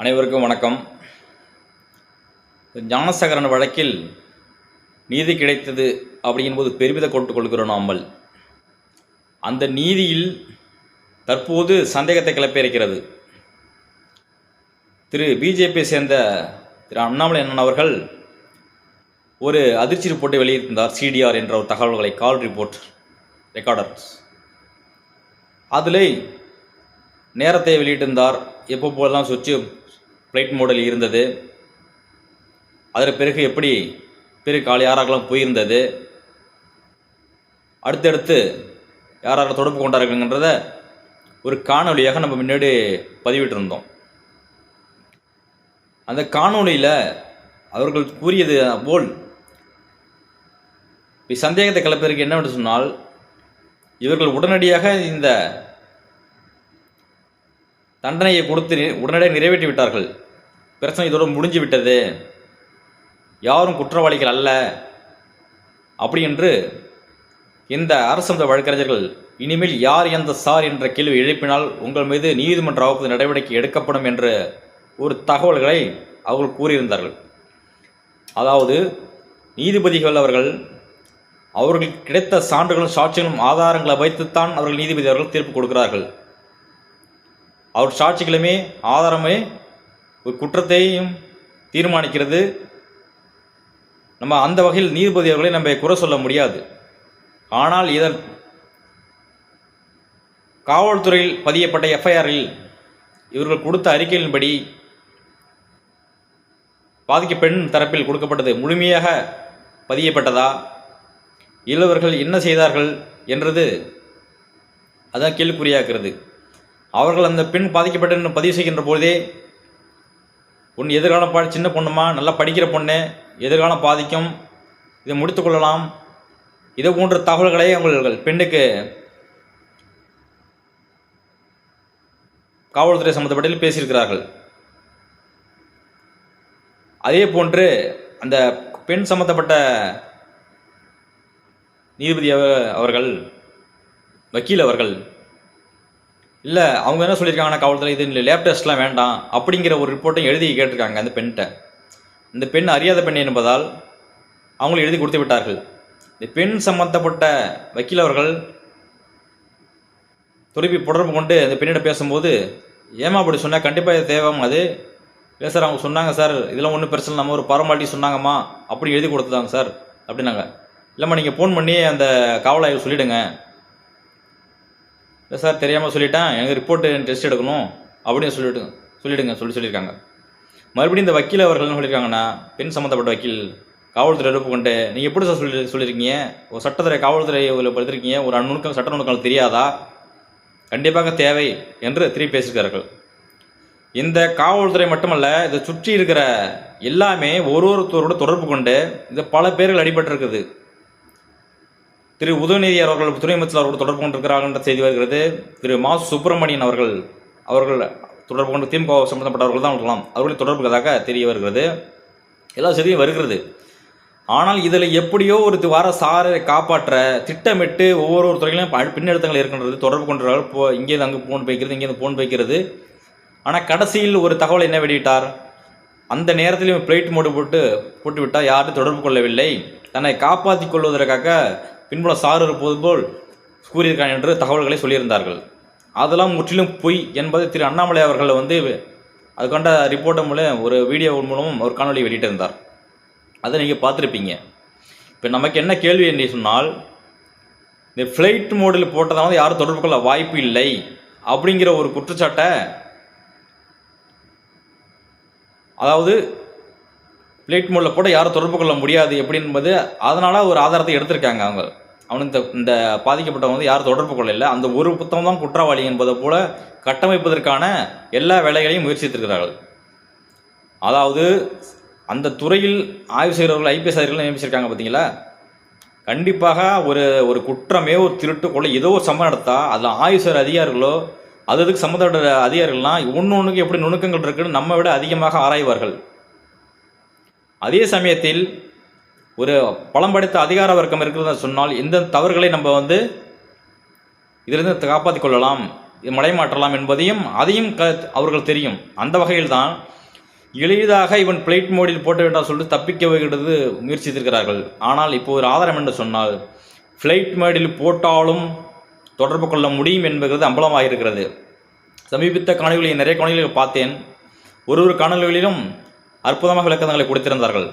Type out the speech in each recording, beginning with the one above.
அனைவருக்கும் வணக்கம். ஞானசகரன் வழக்கில் நீதி கிடைத்தது அப்படிங்கும்போது பெருமித கொண்டு கொள்கிறோம் நாமல் அந்த நீதியில் தற்போது சந்தேகத்தை கிளப்பியிருக்கிறது திரு பிஜேபியை சேர்ந்த திரு அண்ணாமலை அண்ணன் அவர்கள் ஒரு அதிர்ச்சி ரிப்போர்ட்டை வெளியிட்டிருந்தார் சிடிஆர் என்ற ஒரு தகவல்களை கால் ரிப்போர்ட் ரெக்கார்டர்ஸ் அதில் நேரத்தை வெளியிட்டிருந்தார். எப்போ போலாம் சுவிட்சு ஃப்ளைட் மோடில் இருந்தது. அதற்கு பிறகு எப்படி பிறகு காலை யாராகலாம் போயிருந்தது? அடுத்தடுத்து யாராக தொடர்பு கொண்டார்கள்ன்றத ஒரு காணொளியாக நம்ம முன்னாடி பதிவிட்டிருந்தோம். அந்த காணொளியில் அவர்கள் கூறியது போல் இப்போ சந்தேகத்தை கிளப்பிற்கு என்னவென்று சொன்னால் இவர்கள் உடனடியாக இந்த தண்டனையை கொடுத்து உடனடியாக நிறைவேற்றி விட்டார்கள். பிரச்சனை இதோடு முடிஞ்சு விட்டது. யாரும் குற்றவாளிகள் அல்ல. அப்படி என்று இந்த அரசு வழக்கறிஞர்கள் இனிமேல் யார் எந்த சார் என்ற கேள்வி எழுப்பினால் உங்கள் மீது நீதிமன்ற வகுப்பு நடவடிக்கை எடுக்கப்படும் என்று ஒரு தகவல்களை அவர்கள் கூறியிருந்தார்கள். அதாவது நீதிபதிகள் அவர்கள் அவர்களுக்கு கிடைத்த சான்றுகளும் சாட்சிகளும் ஆதாரங்களை வைத்துத்தான் அவர்கள் நீதிபதி அவர்கள் தீர்ப்பு கொடுக்கிறார்கள். அவர் சாட்சிகளுமே ஆதாரமே ஒரு குற்றத்தையும் தீர்மானிக்கிறது. நம்ம அந்த வகையில் நீதிபதி அவர்களை நம்ம குறை சொல்ல முடியாது. ஆனால் இதன் காவல்துறையில் பதியப்பட்ட எஃப்ஐஆரில் இவர்கள் கொடுத்த அறிக்கையின்படி பாதிக்க பெண் தரப்பில் கொடுக்கப்பட்டது முழுமையாக பதியப்பட்டதா? இல்லவர்கள் என்ன செய்தார்கள்? என்றது அதான் கேள்விக்குறியாக்கிறது அவர்கள் அந்த பெண் பாதிக்கப்பட்டு பதிவு செய்கின்ற பொழுதே உன் எதிர்காலம் பா சின்ன பொண்ணுமா நல்லா படிக்கிற பொண்ணு எதிர்காலம் பாதிக்கும் இதை முடித்து கொள்ளலாம். இது போன்ற தகவல்களை அவர்கள் பெண்ணுக்கு காவல்துறை சம்மந்தப்பட்டில் பேசியிருக்கிறார்கள். அதே போன்று அந்த பெண் சம்பந்தப்பட்ட நீதிபதி அவர்கள் வக்கீல் அவர்கள் இல்லை அவங்க என்ன சொல்லியிருக்காங்கன்னா காவல்துறை இது இல்லை லேப் டெஸ்ட்லாம் வேண்டாம் அப்படிங்கிற ஒரு ரிப்போர்ட்டையும் எழுதி கேட்டிருக்காங்க அந்த பெண்கிட்ட. இந்த பெண் அறியாத பெண் என்பதால் அவங்களும் எழுதி கொடுத்து விட்டார்கள். இந்த பெண் சம்பந்தப்பட்ட வக்கீல் அவர்கள் துருப்பி தொடர்பு கொண்டு அந்த பெண்ணிடம் பேசும்போது ஏமா அப்படி சொன்னால் கண்டிப்பாக இது தேவைமா அது. இல்லை சார் அவங்க சொன்னாங்க சார் இதெல்லாம் ஒன்றும் பிரச்சனை இல்லை, நம்ம ஒரு பரமாட்டி சொன்னாங்கம்மா அப்படி எழுதி கொடுத்துதாங்க சார் அப்படின்னாங்க. இல்லைம்மா நீங்கள் ஃபோன் பண்ணி அந்த காவல் ஆய்வு சொல்லிவிடுங்க இல்லை சார் தெரியாமல் சொல்லிட்டேன். எனக்கு ரிப்போர்ட்டு டெஸ்ட் எடுக்கணும் அப்படின்னு சொல்லிட்டு சொல்லிவிடுங்க சொல்லி சொல்லியிருக்காங்க. மறுபடியும் இந்த வக்கீல் அவர்கள் என்ன சொல்லியிருக்காங்கன்னா பெண் சம்மந்தப்பட்ட வக்கீல் காவல்துறை எடுப்பு கொண்டு நீங்கள் எப்படி சார் சொல்லி சொல்லியிருக்கீங்க? ஒரு சட்டத்துறை காவல்துறை இதில் படுத்திருக்கீங்க. ஒரு நுணுக்கம் சட்ட நுணுக்கம் தெரியாதா? கண்டிப்பாக தேவை என்று திருப்பி பேசியிருக்கிறார்கள். இந்த காவல்துறை மட்டுமல்ல இதை சுற்றி இருக்கிற எல்லாமே ஒரு ஒருத்தரோட தொடர்பு கொண்டு இந்த பல பேர்கள் அடிபட்டிருக்குது. திரு உதயநிதி அவர்கள் துணை அமைச்சர் அவர்கள் தொடர்பு கொண்டிருக்கிறார்கள் என்ற செய்தி வருகிறது. திரு மா. சுப்பிரமணியன் அவர்கள் அவர்கள் தொடர்பு கொண்டு திமுக சம்பந்தப்பட்டவர்கள் தான் இருக்கலாம். அவர்களின் தொடர்புகளாக தெரிய வருகிறது. எல்லா செய்தியும் வருகிறது. ஆனால் இதில் எப்படியோ ஒரு வார சாரை காப்பாற்ற திட்டமிட்டு ஒவ்வொரு துறையிலும் ப- பின்னெடுத்தங்கள் இருக்கின்றது. தொடர்பு கொண்டார்கள் போ இங்கேருந்து அங்கே போன் வைக்கிறது இங்கேருந்து போன் பைக்கிறது ஆனால் கடைசியில் ஒரு தகவல் என்ன வெளியிட்டார்? அந்த நேரத்திலும் பிளைட் மோடு போட்டு போட்டுவிட்டால் யாரும் தொடர்பு கொள்ளவில்லை. தன்னை காப்பாற்றி கொள்வதற்காக பின்புல சாறு இருப்பது போல் கூறியிருக்கான் என்று தகவல்களை சொல்லியிருந்தார்கள். அதெல்லாம் முற்றிலும் பொய் என்பதை திரு அண்ணாமலை அவர்கள் வந்து அது கண்ட ரிப்போர்ட் மூலம் ஒரு வீடியோ மூலமும் ஒரு காணொலி வெளியிட்டிருந்தார். அதை நீங்கள் பார்த்துருப்பீங்க. இப்போ நமக்கு என்ன கேள்வி என்று சொன்னால் இந்த ஃப்ளைட் மோடில் போட்டதால யாரும் தொடர்பு கொள்ள வாய்ப்பு இல்லை அப்படிங்கிற ஒரு குற்றச்சாட்டை அதாவது பிளேட் மோடில் கூட யாரும் தொடர்பு கொள்ள முடியாது எப்படி என்பது அதனால் ஒரு ஆதாரத்தை எடுத்திருக்காங்க அவங்க. அவனுக்கு இந்த இந்த பாதிக்கப்பட்டவங்க வந்து யாரும் தொடர்பு கொள்ளல. அந்த ஒரு புத்தகம் தான் குற்றவாளி என்பதை போல கட்டமைப்பதற்கான எல்லா வேலைகளையும் முயற்சித்திருக்கிறார்கள். அதாவது அந்த துறையில் ஆய்வு செய்கிறவர்கள் ஐபிஎஸ் அதிகாரிகள் நியமிச்சிருக்காங்க பார்த்தீங்களா கண்டிப்பாக ஒரு ஒரு குற்றமே ஒரு திருட்டு கொலை ஏதோ ஒரு சம்பவம் நடத்தா அதில் ஆய்வு செய்கிற அதிகாரிகளோ அது அதுக்கு சம்மந்தப்பட்ட அதிகாரிகள்லாம் ஒன்று ஒன்றுக்கு எப்படி நுணுக்கங்கள் இருக்குன்னு நம்ம விட அதிகமாக ஆராய்வார்கள். அதே சமயத்தில் ஒரு பலம் படைத்த அதிகார வர்க்கம் இருக்கிறத சொன்னால் எந்த தவறுகளை நம்ம வந்து இதிலிருந்து காப்பாற்றிக் கொள்ளலாம் மலை மாற்றலாம் என்பதையும் அதையும் க அவர்கள் தெரியும். அந்த வகையில்தான் எளிதாக இவன் பிளைட் மோடில் போட்டுவிட்டால் சொல்லிட்டு தப்பிக்க வைக்கிறது முயற்சித்திருக்கிறார்கள். ஆனால் இப்போ ஒரு ஆதாரம் என்று சொன்னால் ஃப்ளைட் மோடில் போட்டாலும் தொடர்பு கொள்ள முடியும் என்பது அம்பலமாக இருக்கிறது சமீபத்த காணொலிகளை நிறைய காணொலிகளை பார்த்தேன். ஒரு ஒரு காணொலிகளிலும் அற்புதமாக விளக்கங்களை கொடுத்திருந்தார்கள்.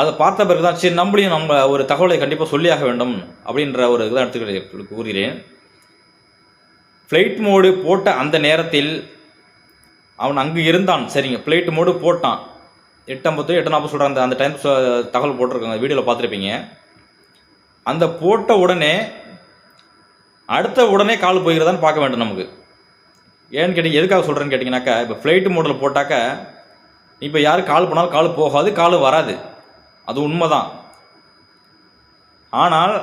அதை பார்த்த பிறகு தான் சரி நம்மளையும் நம்ம ஒரு தகவலை கண்டிப்பாக சொல்லியாக வேண்டும் அப்படின்ற ஒரு இதை எடுத்துக்கிட்டு கூறுகிறேன். ஃப்ளைட் மோடு போட்ட அந்த நேரத்தில் அவன் அங்கு இருந்தான். சரிங்க ஃப்ளைட் மோடு போட்டான். எட்டு ஐம்பத்தோ எட்டு நாற்பது சொல்கிற அந்த அந்த டைம் தகவல் போட்டிருக்காங்க. வீடியோவில் பார்த்துருப்பீங்க. அந்த போட்ட உடனே அடுத்த உடனே கால் போகிறதான்னு பார்க்க வேண்டும் நமக்கு. ஏன்னு கேட்டீங்க எதுக்காக சொல்கிறேன்னு கேட்டிங்கனாக்கா இப்போ ஃப்ளைட் மோடில் போட்டாக்க இப்போ யார் கால் போனாலும் கால் போகாது கால் வராது. அது உண்மைதான். ஆனால்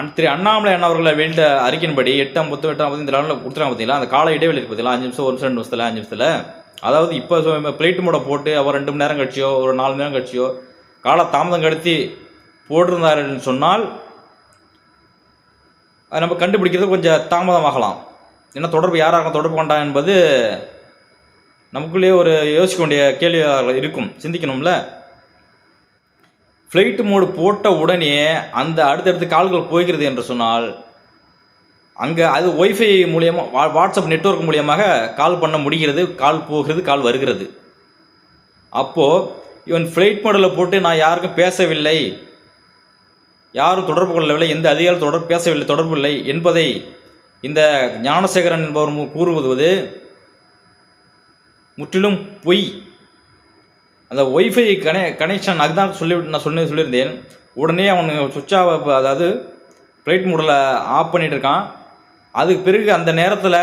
அன் திரு அண்ணாமலை அண்ணாவர்களை வேண்ட அறிக்கையின்படி எட்டாம் பத்து எட்டாம் பத்து இந்த லெவலில் கொடுத்துருக்காங்க பார்த்தீங்களா அந்த கால இடைவெளி இருக்கு பார்த்தீங்களா அஞ்சு நிமிஷம் ஒரு நிமிஷம் ரெண்டு நிமிஷத்தில் அஞ்சு நிமிஷத்தில். அதாவது இப்போ பிளேட் மூட போட்டு அவர் ரெண்டு மணி நேரம் கழிச்சியோ ஒரு நாலு மணி நேரம் கழிச்சியோ கால தாமதம் கடத்தி போட்டிருந்தாருன்னு சொன்னால் அதை நம்ம கண்டுபிடிக்கிறது கொஞ்சம் தாமதமாகலாம். ஏன்னா தொடர்பு யாராக தொடர்பு கொண்டான் என்பது நமக்குள்ளேயே ஒரு யோசிக்க வேண்டிய கேள்வியாக இருக்கும். சிந்திக்கணும்ல? ஃப்ளைட் மோடு போட்ட உடனே அந்த அடுத்தடுத்து கால்கள் போய்கிறது என்று சொன்னால் அங்கே அது ஒய்ஃபை மூலியமாக வா வாட்ஸ்அப் நெட்வொர்க் மூலியமாக கால் பண்ண முடிகிறது கால் போகிறது கால் வருகிறது. அப்போது இவன் ஃப்ளைட் மோடில் போட்டு நான் யாருக்கும் பேசவில்லை. யாரும் தொடர்பு கொள்ளவில்லை. எந்த அதிகாரம் தொடர்பு பேசவில்லை தொடர்பு இல்லை என்பதை இந்த ஞானசேகரன் என்பவர் கூறுவது முற்றிலும் பொய். அந்த ஒய்ஃபை கனெ கனெக்ஷன் அதுதான் சொல்லி நான் சொல்லி சொல்லியிருந்தேன். உடனே அவன் சுவிட்ச் ஆஃப் அதாவது ஃப்ளைட் மோடில் ஆஃப் பண்ணிகிட்டு இருக்கான். அதுக்கு பிறகு அந்த நேரத்தில்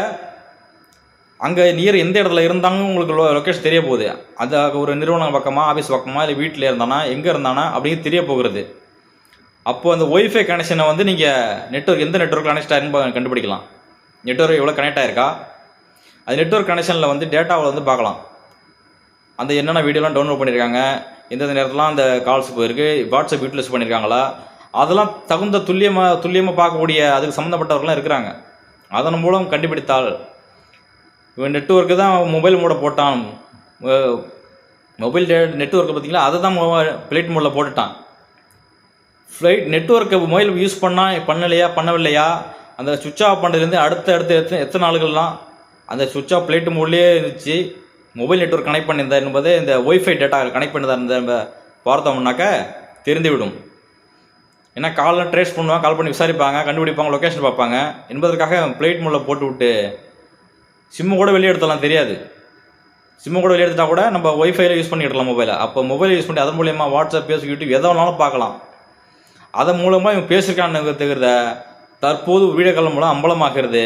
அங்கே நியர் எந்த இடத்துல இருந்தாங்க உங்களுக்கு லொ லொக்கேஷன் தெரிய போகுது. அது ஒரு நிறுவனம் பக்கமாக ஆஃபீஸ் பக்கமாக இல்லை வீட்டில் இருந்தானா எங்கே இருந்தானா அப்படின்னு தெரிய போகிறது. அப்போது அந்த ஒய்ஃபை கனெக்ஷனை வந்து நீங்கள் நெட்வொர்க் எந்த நெட்வொர்க் கனெக்ட் ஆயிருன்னு கண்டுபிடிக்கலாம். நெட்வொர்க் எவ்வளோ கனெக்ட் ஆயிருக்கா? அது நெட்வொர்க் கனெக்ஷனில் வந்து டேட்டாவில் வந்து பார்க்கலாம். அந்த என்னென்ன வீடியோலாம் டவுன்லோட் பண்ணியிருக்காங்க எந்தெந்த நேரத்துலாம் அந்த கால்ஸ் போயிருக்கு வாட்ஸ்அப் யூட்டிலைஸ் பண்ணியிருக்காங்களா அதெல்லாம் தகுந்த துல்லியமாக துல்லியமாக பார்க்கக்கூடிய அதுக்கு சம்மந்தப்பட்டவர்கள்லாம் இருக்கிறாங்க. அதன் மூலம் கண்டுபிடித்தால் இவன் நெட்ஒர்க்கு தான் மொபைல் மூட போட்டான். மொபைல் நெட்வொர்க்கை பார்த்தீங்களா அதை தான் ஃப்ளைட் மோடில் போட்டுட்டான். ஃப்ளைட் நெட்ஒர்க்கை மொபைல் யூஸ் பண்ணால் பண்ணலையா பண்ணவில்லையா அந்த சுவிட்ச் ஆஃப் பண்ணுறதுலேருந்து அடுத்த அடுத்த எத்தனை எத்தனை நாளுகள்லாம் அந்த சுவிட்ச் ஆஃப் பிளேட் மோட்லேயே இருந்துச்சு. மொபைல் நெட்வொர்க் கனெக்ட் பண்ணியிருந்தா என்பது இந்த ஒய்ஃபை டேட்டா கனெக்ட் பண்ணியிருந்தா இருந்த பார்த்தோம்னாக்க தெரிந்துவிடும். ஏன்னா காலில் ட்ரேஸ் பண்ணுவாங்க கால் பண்ணி விசாரிப்பாங்க கண்டுபிடிப்பாங்க லொக்கேஷன் பார்ப்பாங்க. என்பதற்காக பிளேட் மூலம் போட்டு விட்டு சிம்மு கூட வெளியே எடுத்தலாம் தெரியாது. சிம்மு கூட வெளியே எடுத்துட்டா கூட நம்ம ஒய்ஃபைல யூஸ் பண்ணிடலாம் மொபைலை அப்போ மொபைல் யூஸ் பண்ணி அதன் மூலயமா வாட்ஸ்அப் பேஸ் யூடியூப் எதை வேணாலும் பார்க்கலாம். அதன் மூலமாக இவன் பேசியிருக்கான்னு தற்போது வீடியோ கால் மூலம் அம்பலமாகிறது.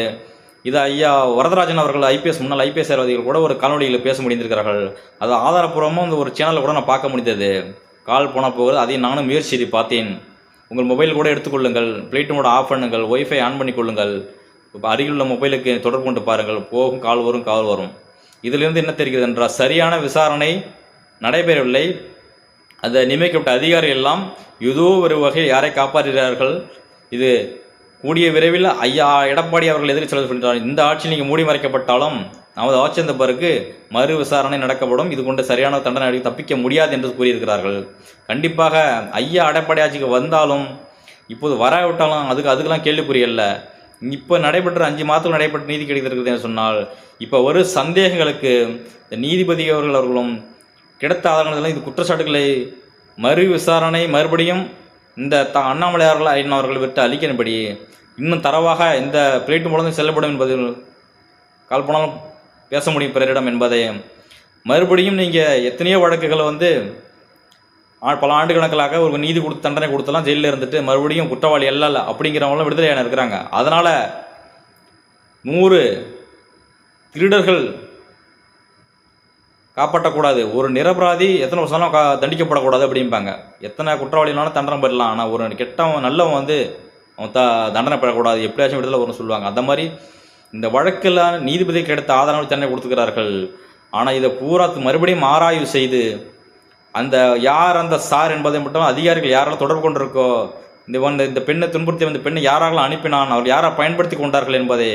இது ஐயா வரதராஜன் அவர்கள் ஐபிஎஸ் முன்னாள் ஐபிஎஸ் அதிகாரிகள் கூட ஒரு காணொலியில் பேச முடிந்திருக்கிறார்கள். அது ஆதாரப்பூர்வமாக வந்து ஒரு சேனலில் கூட நான் பார்க்க முடிந்தது. கால் போனால் போகுது அதையும் நானும் முயற்சி செய்து பார்த்தேன். உங்கள் மொபைல் கூட எடுத்துக்கொள்ளுங்கள் பிளேட் மோட் ஆஃப் பண்ணுங்கள். ஒய்ஃபை ஆன் பண்ணி கொள்ளுங்கள். இப்போ அருகிலுள்ள மொபைலுக்கு தொடர்பு கொண்டு பாருங்கள். போகும் கால் வரும் கால் வரும். இதிலிருந்து என்ன தெரிகிறது என்றால் சரியான விசாரணை நடைபெறவில்லை. அந்த நியமிக்கப்பட்ட அதிகாரிகள் எல்லாம் ஏதோ ஒரு வகையில் யாரை காப்பாற்றுகிறார்கள்? இது கூடிய விரைவில் ஐயா எடப்பாடி அவர்கள் எதிர்த்து செலவு சொல்லிட்டார் இந்த ஆட்சி நீங்கள் மூடி மறைக்கப்பட்டாலும் நமது ஆட்சி அந்த பிறகு மறு விசாரணை நடக்கப்படும். இது கொண்டு சரியான தண்டனை அடி- தப்பிக்க முடியாது என்று கூறியிருக்கிறார்கள். கண்டிப்பாக ஐயா எடப்பாடி ஆட்சிக்கு வந்தாலும் இப்போது வராவிட்டாலும் அதுக்கு அதுக்கெல்லாம் கேள்விக்குறி இல்லை இப்போ நடைபெற்ற அஞ்சு மாதத்துக்கு நடைபெற்ற நீதி கிடைத்திருக்கிறது என்று சொன்னால் இப்போ ஒரு சந்தேகங்களுக்கு இந்த நீதிபதி அவர்கள் அவர்களும் கிடைத்த ஆதாரங்கள் இது குற்றச்சாட்டுகளை மறு விசாரணை மறுபடியும் இந்த த அண்ணாமலையார்கள் ஐயன் அவர்கள் விட்டு அளிக்கிறபடி இன்னும் தரவாக இந்த பிளேட் மூலம் செல்லப்படும் என்பதில் கால்போனாலும் பேச முடியும் பிறரிடம் என்பதை. மறுபடியும் நீங்கள் எத்தனையோ வழக்குகளை வந்து ஆ- பல ஆண்டு கணக்கிலாக ஒரு நீதி கொடுத்து தண்டனை கொடுத்தலாம் ஜெயிலில் இருந்துட்டு மறுபடியும் குற்றவாளி அல்ல அல்ல அப்படிங்கிறவங்களும் விடுதலையான இருக்கிறாங்க. அதனால் நூறு திருடர்கள் காப்பாற்றக்கூடாது. ஒரு நிரபராதி எத்தனை வருஷம்லாம் கா தண்டிக்கப்படக்கூடாது அப்படிம்பாங்க. எத்தனை குற்றவாளினாலும் தண்டனை பெறலாம். ஆனால் ஒரு கெட்டவன் நல்லவன் வந்து அவன் த தண்டனை பெறக்கூடாது. எப்படியாச்சும் விடுதலை வரும்னு சொல்லுவாங்க. அந்த மாதிரி இந்த வழக்கில் நீதிபதி கிடைத்த ஆதாரங்கள் தண்டனை கொடுத்துக்கிறார்கள். ஆனால் இதை பூரா மறுபடியும் ஆராய்வு செய்து அந்த யார் அந்த சார் என்பதை மட்டும் அதிகாரிகள் யாரால் தொடர்பு கொண்டிருக்கோ இந்த வந்து இந்த பெண்ணை துன்புறுத்தி வந்த பெண்ணை யாராக அனுப்பினான் அவர் யாரை பயன்படுத்தி கொண்டார்கள் என்பதை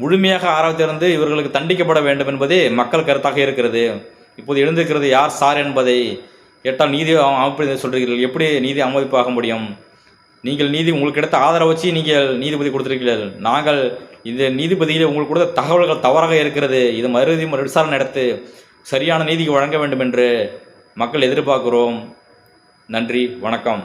முழுமையாக ஆராய்த்திருந்து இவர்களுக்கு தண்டிக்கப்பட வேண்டும் என்பதே மக்கள் கருத்தாக இருக்கிறது. இப்போது எழுந்திருக்கிறது யார் சார் என்பதை கேட்டால் நீதி அமைப்பு சொல்கிறீர்கள். எப்படி நீதி அமைப்பாக முடியும்? நீங்கள் நீதி உங்களுக்கு எடுத்த ஆதரவு வச்சு நீங்கள் நீதிபதி கொடுத்துருக்கீர்கள் நாங்கள் இந்த நீதிபதியில் உங்களுக்கு கொடுத்த தகவல்கள் தவறாக இருக்கிறது. இது மறுதி விசாரணை நடத்து சரியான நீதிக்கு வழங்க வேண்டும் என்று மக்கள் எதிர்பார்க்கிறோம். நன்றி வணக்கம்.